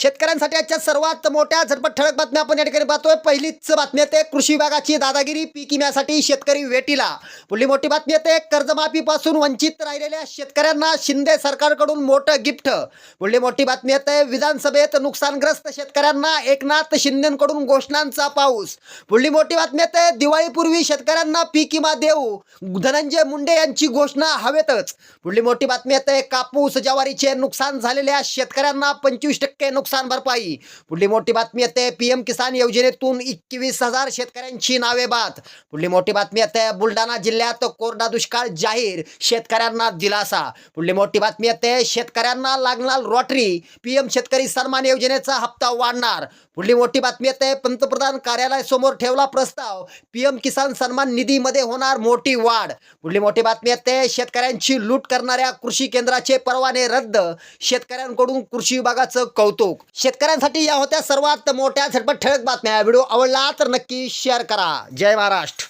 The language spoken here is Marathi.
शेतकऱ्यांसाठी आजच्या सर्वात मोठ्या झटपट ठळक बातम्या आपण या ठिकाणी पाहतोय. पहिलीच बातमी येते कृषी विभागाची दादागिरी पीक विम्यासाठी शेतकरी वेटीला. पुढली मोठी बातमी येते कर्जमाफीपासून वंचित राहिलेल्या शेतकऱ्यांना शिंदे सरकारकडून मोठं गिफ्ट. पुढली मोठी बातमी येते विधानसभेत नुकसानग्रस्त शेतकऱ्यांना एकनाथ शिंदेकडून घोषणांचा पाऊस. पुढली मोठी बातमी येते दिवाळीपूर्वी शेतकऱ्यांना पीक विमा देऊ. धनंजय मुंडे यांची घोषणा हवेतच. पुढली मोठी बातमी येते कापूस ज्वारीचे नुकसान झालेल्या शेतकऱ्यांना पंचवीस टक्के नुकसान नुकसान भरपाई. पुढली मोठी बातमी येते पीएम किसान योजनेतून एकवीस हजार शेतकऱ्यांची नावे बाद. पुढली मोठी बातमी येते बुलढाणा जिल्ह्यात कोरडा दुष्काळ जाहीर शेतकऱ्यांना दिलासा. पुढली मोठी बातमी येते शेतकऱ्यांना लागणार लॉटरी पीएम शेतकरी सन्मान योजनेचा हप्ता वाढणार. पुढली मोठी बातमी येते पंतप्रधान कार्यालय समोर ठेवला प्रस्ताव पीएम किसान सन्मान निधीमध्ये होणार मोठी वाढ. पुढली मोठी बातमी येते शेतकऱ्यांची लूट करणाऱ्या कृषी केंद्राचे परवाने रद्द शेतकऱ्यांकडून कृषी विभागाचं कौतुक. शेतकऱ्यांसाठी या होत्या सर्वात मोठ्या झटपट ठळक बातम्या. व्हिडिओ आवडला तर नक्की शेअर करा. जय महाराष्ट्र.